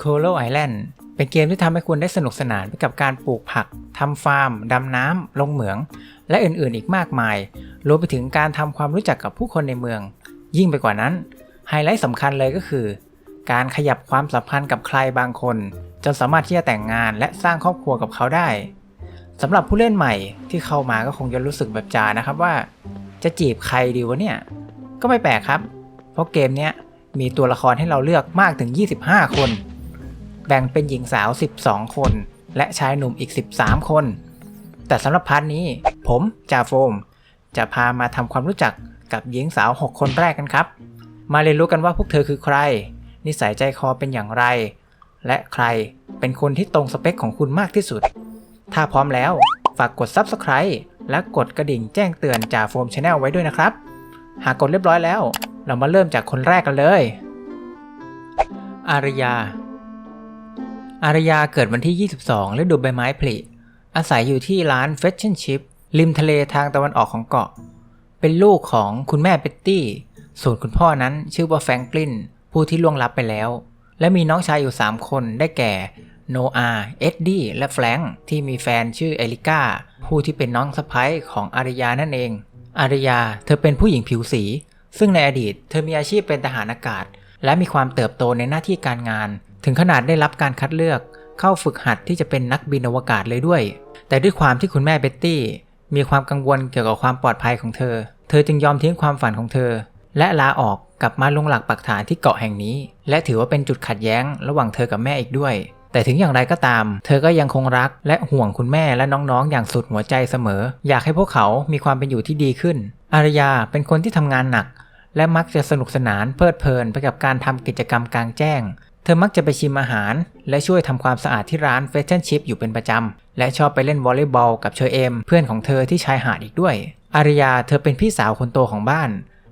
c o l Island เป็นเกมที่ทำให้คุณได้สนุกสนานไปกับการปลูกผักทำฟาร์มดำน้ำลงเหมือง และอื่นๆอีกมากมาย รวมไปถึงการทำความรู้จักกับผู้คนในเมือง ยิ่งไปกว่านั้น ไฮไลท์สำคัญเลยก็คือ การขยับความสัมพันธ์กับใครบางคน จนสามารถที่จะแต่งงานและสร้างครอบครัวกับเขาได้สำหรับผู้เล่นใหม่ที่เข้ามาก็คงจะรู้สึกแบบจานะครับว่า จะจีบใครดีวะเนี่ย ก็ไม่แปลกครับ เพราะเกมนี้มีตัวละครให้เราเลือกมากถึง 25 คน แบ่งเป็นหญิงสาว 12 คน และชายหนุ่มอีก 13 คน แต่สำหรับพาร์ทนี้ ผมจาโฟม จะพามาทำความรู้จักกับหญิงสาว 6 คนแรกกันครับ มาเรียนรู้กันว่าพวกเธอคือใคร นิสัยใจคอเป็นอย่างไร และใครเป็นคนที่ตรงสเปคของคุณมากที่สุด ถ้าพร้อมแล้วฝากกด Subscribe และกดกระดิ่งแจ้งเตือนจ่าโฟมชาแนลไว้ด้วยนะครับ หากกดเรียบร้อยแล้ว เรามาเริ่มจากคนแรกกันเลย อารยา อารยาเกิดวันที่ 22ฤดูใบไม้ผลิ อาศัยอยู่ที่ร้าน f a s h i o n Ship ริมทะเลทางตะวันออกของเกาะ เป็นลูกของคุณแม่เบ็ตตี้ ส่วนคุณพ่อนั้นชื่อว่าแฟรงกลิน ผู้ที่ล่วงลับไปแล้ว และมีน้องชายอยู่ 3 คนได้แก่โนอาเอ็ดดี้ และแฟรงค์ที่มีแฟนชื่อเอลิก้า ผู้ที่เป็นน้องสะใภ้ของอารยานั่นเอง อารยาเธอเป็นผู้หญิงผิวสี ซึ่งในอดีต เธอมีอาชีพเป็นทหารอากาศ และมีความเติบโตในหน้าที่การงาน ถึงขนาดได้รับการคัดเลือกเข้าฝึกหัดที่จะเป็นนักบินอวกาศเลยด้วย แต่ด้วยความที่คุณแม่เบ็ตตี้มีความกังวลเกี่ยวกับความปลอดภัยของเธอ เธอจึงยอมทิ้งความฝันของเธอ และลาออกกลับมาลงหลักปักฐานที่เกาะแห่งนี้ และถือว่าเป็นจุดขัดแย้งระหว่างเธอกับแม่อีกด้วย แต่ถึงอย่างไรก็ตาม เธอก็ยังคงรักและห่วงคุณแม่และน้องๆ อย่างสุดหัวใจเสมอ อยากให้พวกเขามีความเป็นอยู่ที่ดีขึ้น อารยาเป็นคนที่ทำงานหนัก และมักจะสนุกสนานเพลิดเพลินไปกับการทำกิจกรรมกลางแจ้ง ธอมักจะไปชิมอาหาร และช่วยทำความสะอาดที่ร้านเฟชั่นชิพอยู่เป็นประจำ และชอบไปเล่นวอลเลย์บอลกับเชอเอม เพื่อนของเธอที่ชายหาดอีกด้วย อารยาเธอเป็นพี่สาวคนโตของบ้าน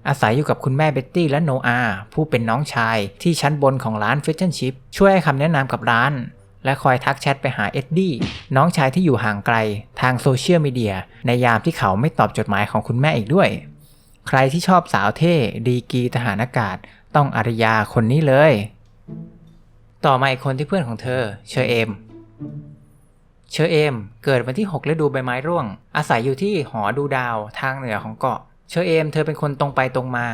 อาศัยอยู่กับคุณแม่เบ็ตตี้และโนอาผู้เป็นน้องชายที่ชั้นบนของร้านเฟชั่นชิพช่วยให้คำแนะนำกับร้าน และคอยทักแชทไปหาเอ็ดดี้น้องชายที่อยู่ห่างไกล ทางโซเชียลมีเดียในยามที่เขาไม่ตอบจดหมายของคุณแม่อีกด้วย ใครที่ชอบสาวเท่ดีกรีทหารอากาศ ต้องอารยาคนนี้เลย ต่อมาอีกคนที่เพื่อนของเธอ เชอเอม เชอเอม เกิดวันที่ 6ฤดูใบไม้ร่วง อาศัยอยู่ที่หอดูดาวทางเหนือของเกาะ เชอเอม เธอเป็นคนตรงไปตรงมา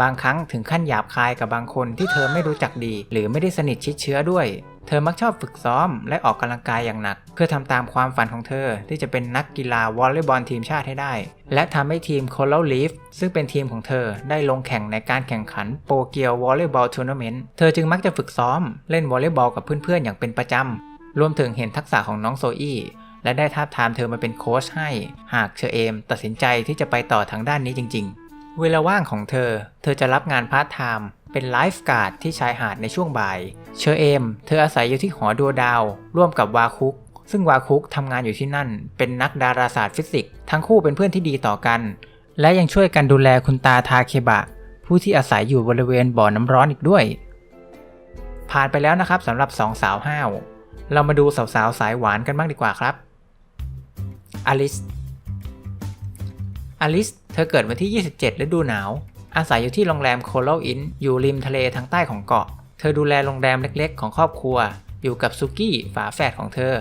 บางครั้งถึงขั้นหยาบคายกับบางคนที่เธอไม่รู้จักดี หรือไม่ได้สนิทชิดเชื้อด้วย เธอมักชอบฝึกซ้อมและออกกำลังกายอย่างหนัก เพื่อทำตามความฝันของเธอที่จะเป็นนักกีฬาวอลเลย์บอลทีมชาติให้ได้ และทำให้ทีม Coral Reef ซึ่งเป็นทีมของเธอได้ลงแข่งในการแข่งขันโปเกียววอลเลย์บอลทัวร์นาเมนต์เธอจึงมักจะฝึกซ้อมเล่นวอลเลย์บอลกับเพื่อนๆอย่างเป็นประจำรวมถึงเห็นทักษะของน้องโซอี้และได้ท้าทามเธอมาเป็นโค้ชให้ หากเชอเอม ตัดสินใจที่จะไปต่อทางด้านนี้จริง ๆ เวลาว่างของเธอ เธอจะรับงานพาร์ทไทม์ เป็นไลฟ์การ์ดที่ชายหาดในช่วงบ่าย เชอเอม เธออาศัยอยู่ที่หอดูดาว ร่วมกับวาคุก ซึ่งวาคุกทำงานอยู่ที่นั่น เป็นนักดาราศาสตร์ฟิสิกส์ ทั้งคู่เป็นเพื่อนที่ดีต่อกัน และยังช่วยกันดูแลคุณตาทาเคบะ ผู้ที่อาศัยอยู่บริเวณบ่อน้ำร้อนอีกด้วย ผ่านไปแล้วนะครับสำหรับสองสาวห้าว เรามาดูสาวๆสายหวานกันบ้างดีกว่าครับ อลิสอลิส เธอเกิดวันที่ 27ฤดูหนาว อาศัยอยู่ที่โรงแรมโคโลอินอยู่ริมทะเลทางใต้ของเกาะ เธอดูแลโรงแรมเล็กๆ ของครอบครัว อยู่กับซุกี้ฝาแฝดของเธอ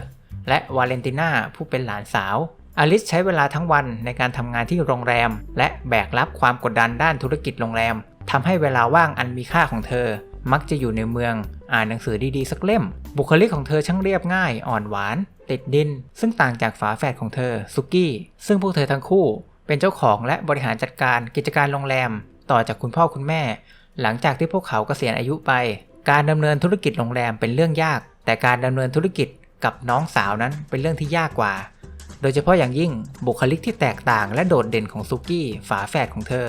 และวาเลนติน่าผู้เป็นหลานสาว อลิสใช้เวลาทั้งวันในการทำงานที่โรงแรม และแบกรับความกดดันด้านธุรกิจโรงแรมทำให้เวลาว่างอันมีค่าของเธอ มักจะอยู่ในเมือง อ่านหนังสือดีๆสักเล่ม บุคลิกของเธอช่างเรียบง่าย อ่อนหวาน ติดดิน ซึ่งต่างจากฝาแฝดของเธอซุกี้ ซึ่งพวกเธอทั้งคู่เป็นเจ้าของและบริหารจัดการกิจการโรงแรม ต่อจากคุณพ่อคุณแม่ หลังจากที่พวกเขาเกษียณอายุไป การดำเนินธุรกิจโรงแรมเป็นเรื่องยาก แต่การดำเนินธุรกิจกับน้องสาวนั้นเป็นเรื่องที่ยากกว่า โดยเฉพาะอย่างยิ่งบุคลิกที่แตกต่างและโดดเด่นของซุกี้ฝาแฝดของเธอ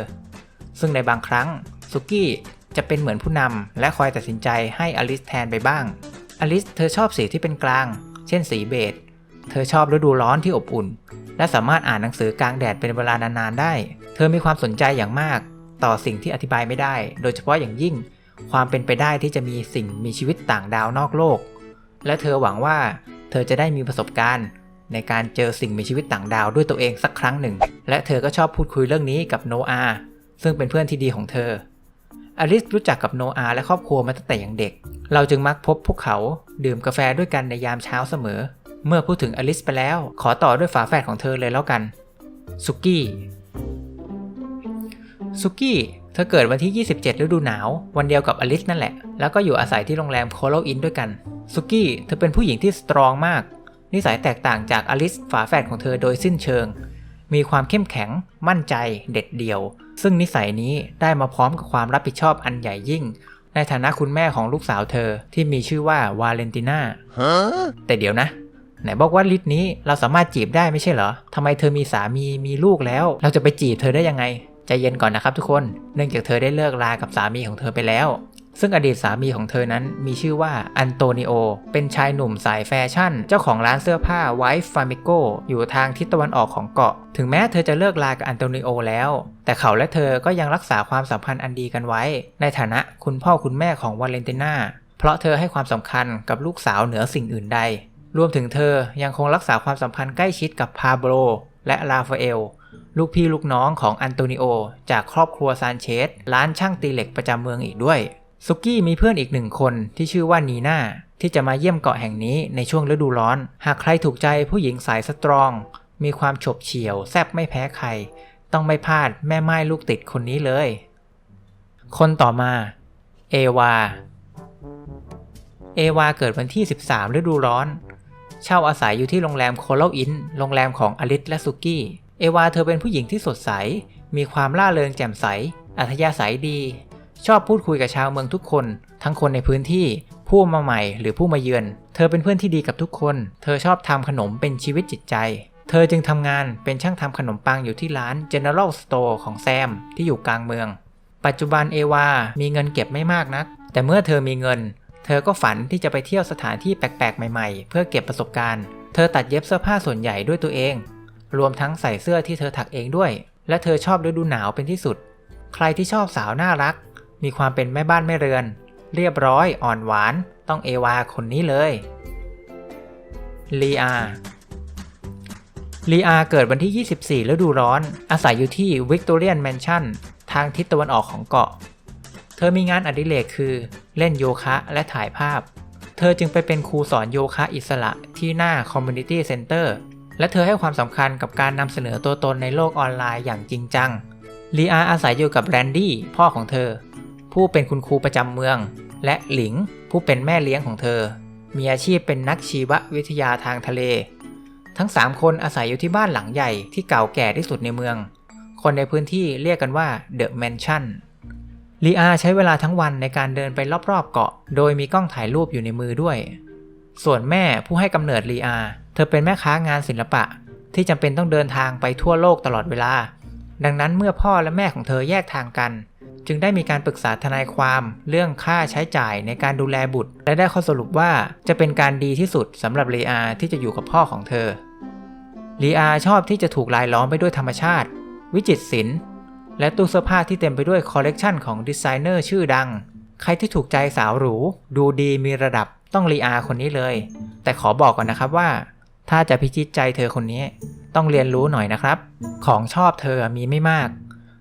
ซึ่งในบางครั้งซุกี้จะเป็นเหมือนผู้นำและคอยตัดสินใจให้อลิสแทนไปบ้าง อลิสเธอชอบสีที่เป็นกลาง เช่นสีเบจ เธอชอบฤดูร้อนที่อบอุ่น และสามารถอ่านหนังสือกลางแดดเป็นเวลานานๆได้ เธอมีความสนใจอย่างมาก ต่อสิ่งที่อธิบายไม่ได้ โดยเฉพาะอย่างยิ่ง ความเป็นไปได้ที่จะมีสิ่งมีชีวิตต่างดาวนอกโลก และเธอหวังว่าเธอจะได้มีประสบการณ์ในการเจอสิ่งมีชีวิตต่างดาวด้วยตัวเองสักครั้งหนึ่ง และเธอก็ชอบพูดคุยเรื่องนี้กับโนอาซึ่งเป็นเพื่อนที่ดีของเธอ อลิสรู้จักกับโนอาและครอบครัวมาตั้งแต่อย่างเด็ก เราจึงมักพบพวกเขาดื่มกาแฟด้วยกันในยามเช้าเสมอ เมื่อพูดถึงอลิสไปแล้ว ขอต่อด้วยฝาแฝดของเธอเลยแล้วกันซุกี้ ซุกี้เธอเกิดวันที่ 27 ฤดูหนาว วันเดียวกับอลิสนั่นแหละ แล้วก็อยู่อาศัยที่โรงแรมโคโลอินด้วยกัน ซุกี้เธอเป็นผู้หญิงที่สตรองมาก นิสัยแตกต่างจากอลิสฝาแฝดของเธอโดยสิ้นเชิง มีความเข้มแข็ง มั่นใจ เด็ดเดี่ยว ซึ่งนิสัยนี้ได้มาพร้อมกับความรับผิดชอบอันใหญ่ยิ่ง ในฐานะคุณแม่ของลูกสาวเธอที่มีชื่อว่าวาเลนติน่าแต่เดี๋ยวนะไหนบอกว่าลิศนี้เราสามารถจีบได้ไม่ใช่เหรอทำไมเธอมีสามีมีลูกแล้ว เราจะไปจีบเธอได้ยังไง ใจเย็นก่อนนะครับทุกคน เนื่องจากเธอได้เลิกลากับสามีของเธอไปแล้ว ซึ่งอดีตสามีของเธอนั้นมีชื่อว่าอันโตนิโอ เป็นชายหนุ่มสายแฟชั่น เจ้าของร้านเสื้อผ้าไวฟ์ฟามิโกอยู่ทางทิศตะวันออกของเกาะ ถึงแม้เธอจะเลิกลากับอันโตนิโอแล้ว แต่เขาและเธอก็ยังรักษาความสัมพันธ์อันดีกันไว้ ในฐานะคุณพ่อคุณแม่ของวาเลนติน่า เพราะเธอให้ความสำคัญกับลูกสาวเหนือสิ่งอื่นใด รวมถึงเธอยังคงรักษาความสัมพันธ์ใกล้ชิดกับพาโบโลและลาฟาเอล ลูกพี่ลูกน้องของอันโตนิโอ จากครอบครัวซานเชสร้านช่างตีเหล็กประจำเมืองอีกด้วย ซุกี้มีเพื่อนอีกหนึ่งคนที่ชื่อว่านีน่าที่จะมาเยี่ยมเกาะแห่งนี้ในช่วงฤดูร้อน หากใครถูกใจผู้หญิงสายสตรอง มีความฉบเฉี่ยวแซบไม่แพ้ใคร ต้องไม่พลาดแม่ไม้ลูกติดคนนี้เลย คนต่อมา เอวา เอวาเกิดวันที่ 13 ฤดูร้อน เช่าอาศัยอยู่ที่โรงแรมโคโลอิน โรงแรมของอลิสและซุกี้ เอวาเธอเป็นผู้หญิงที่สดใส มีความล่าเริงแจ่มใส อัธยาศัยดี ชอบพูดคุยกับชาวเมืองทุกคน ทั้งคนในพื้นที่ ผู้มาใหม่หรือผู้มาเยือน เธอเป็นเพื่อนที่ดีกับทุกคน เธอชอบทำขนมเป็นชีวิตจิตใจ เธอจึงทำงานเป็นช่างทำขนมปังอยู่ที่ร้าน General Store ของแซมที่อยู่กลางเมือง ปัจจุบันเอวา มีเงินเก็บไม่มากนัก แต่เมื่อเธอมีเงิน เธอก็ฝันที่จะไปเที่ยวสถานที่แปลกๆ ใหม่ ๆ เพื่อเก็บประสบการณ์ เธอตัดเย็บเสื้อผ้าส่วนใหญ่ด้วยตัวเอง รวมทั้งใส่เสื้อที่เธอถักเองด้วย และเธอชอบฤดูหนาวเป็นที่สุด ใครที่ชอบสาวน่ารัก มีความเป็นแม่บ้านแม่เรือน เรียบร้อยอ่อนหวานต้องเอวาคนนี้เลยลีอาลีอาเกิดวันที่ 24ฤดูร้อน อาศัยอยู่ที่วิกตอเรียนแมนชั่นทางทิศตะวันออกของเกาะ เธอมีงานอดิเรกคือเล่นโยคะและถ่ายภาพ เธอจึงไปเป็นครูสอนโยคะอิสระที่หน้า Community Center และเธอให้ความสำคัญกับการนำเสนอตัวตนในโลกออนไลน์อย่างจริงจัง ลีอาอาศัยอยู่กับแรนดี้พ่อของเธอ ผู้เป็นคุณครูประจำเมือง และหลิงผู้เป็นแม่เลี้ยงของเธอ มีอาชีพเป็นนักชีววิทยาทางทะเล ทั้ง 3 คนอาศัยอยู่ที่บ้านหลังใหญ่ที่เก่าแก่ที่สุดในเมือง คนในพื้นที่เรียกกันว่าเดอะแมนชั่นลีอาใช้เวลาทั้งวันในการเดินไปรอบๆเกาะ โดยมีกล้องถ่ายรูปอยู่ในมือด้วย ส่วนแม่ผู้ให้กำเนิดลีอา เธอเป็นแม่ค้างานศิลปะที่จำเป็นต้องเดินทางไปทั่วโลกตลอดเวลา ดังนั้นเมื่อพ่อและแม่ของเธอแยกทางกัน จึงได้มีการปรึกษาทนายความเรื่องค่าใช้จ่ายในการดูแลบุตร และได้ข้อสรุปว่าจะเป็นการดีที่สุดสำหรับลีอาที่จะอยู่กับพ่อของเธอลีอาชอบที่จะถูกลายล้อมไปด้วยธรรมชาติ วิจิตรศิลป์และตู้เสื้อผ้าที่เต็มไปด้วยคอลเลกชันของดีไซเนอร์ชื่อดัง ใครที่ถูกใจสาวหรู ดูดีมีระดับต้องลีอาคนนี้เลย แต่ขอบอกก่อนนะครับว่า ถ้าจะพิชิตใจเธอคนนี้ต้องเรียนรู้หน่อยนะครับ ของชอบเธอมีไม่มาก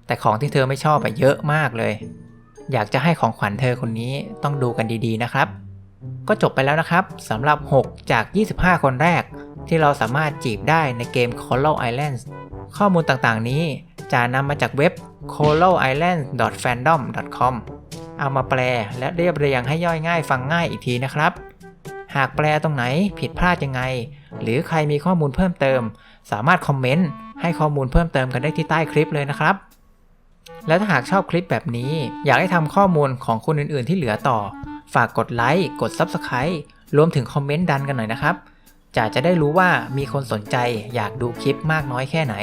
แต่ของที่เธอไม่ชอบอะเยอะมากเลย อยากจะให้ของขวัญเธอคนนี้ต้องดูกันดีๆนะครับ ก็จบไปแล้วนะครับสำหรับ 6 จาก 25 คนแรก ที่เราสามารถจีบได้ในเกม Coral Islands ข้อมูลต่างๆนี้จะนำมาจากเว็บ coralislands.fandom.com เอามาแปลและเรียบเรียงให้ย่อยง่ายฟังง่ายอีกทีนะครับ หากแปลตรงไหนผิดพลาดยังไง หรือใครมีข้อมูลเพิ่มเติม สามารถคอมเมนต์ให้ข้อมูลเพิ่มเติมกันได้ที่ใต้คลิปเลยนะครับ และถ้าหากชอบคลิปแบบนี้ อยากให้ทำข้อมูลของคนอื่นๆ ที่เหลือต่อ ฝากกดไลค์กด Subscribe รวมถึงคอมเมนต์ดันกันหน่อยนะครับจะจะได้รู้ว่ามีคนสนใจอยากดูคลิปมากน้อยแค่ไหน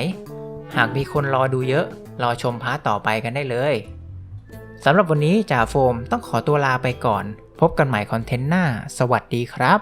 หากมีคนรอดูเยอะ รอชมพาร์ตต่อไปกันได้เลยสำหรับวันนี้จ่าโฟมต้องขอตัวลาไปก่อน พบกันใหม่คอนเทนต์หน้า สวัสดีครับ